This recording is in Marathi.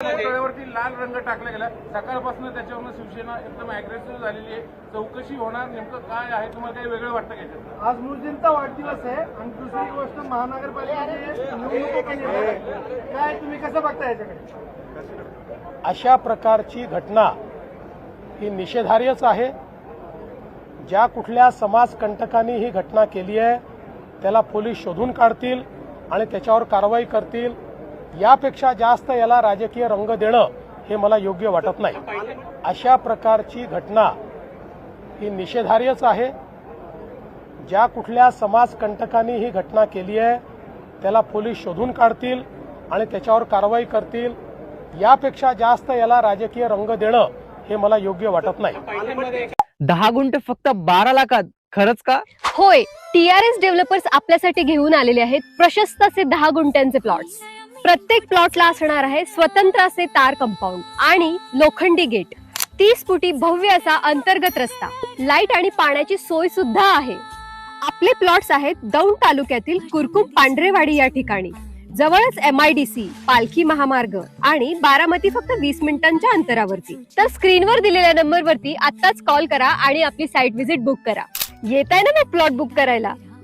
तळ्यावरती लाल रंग टाकला गेला. सकाळपासून त्याच्यावरून शिवसेना एकदम अग्रेसिव्ह झालेली आहे. चौकशी होणार नेमकं काय आहे? तुम्हाला काही वेगळं वाटतं का याच्यात? आज मुलजींचा वाढदिवस आहे आणि दुसरी गोष्ट महानगरपालिकेची. काय तुम्ही कसं बघता याच्याकडे? अशा प्रकारची घटना ही निषेधार्हच आहे. ज्या कुठल्या समाजकंटकांनी ही घटना केली आहे त्याला पोलीस शोधून काढतील आणि त्याच्यावर कारवाई करतील. यापेक्षा जास्त याला राजकीय रंग देणं हे मला योग्य वाटत नाही. अशा प्रकारची घटना ही निषेधार्हच आहे. ज्या कुठल्या समाजकंटकांनी ही घटना केली आहे त्याला पोलीस शोधून काढतील आणि त्याच्यावर कारवाई करतील. यापेक्षा जास्त याला राजकीय रंग देणं हे मला योग्य वाटत नाही. दहा गुंठ फक्त बारा लाखात खरंच का? होय टीआरएस डेव्हलपर्स आपल्यासाठी घेऊन आलेले आहेत प्रशस्त असे दहा गुंठ्यांचे प्लॉट्स. प्रत्येक प्लॉटला असणार आहे स्वतंत्र असे तार कंपाऊंड आणि लोखंडी गेट. तीस फुटी भव्य असा अंतर्गत रस्ता. लाइट आणि पाण्याची सोय सुद्धा आहे. आपले प्लॉट्स आहेत दौंड तालुक्यातील कुरकुम पांढरेवाडी या ठिकाणी. जवळच एम आय डी सी पालखी महामार्ग आणि बारामती फक्त वीस मिनिटांच्या अंतरावरती. तर स्क्रीनवर दिलेल्या नंबरवरती आत्ताच कॉल करा आणि आपली साईट व्हिजिट बुक करा. येत आहे ना मग प्लॉट बुक करायला?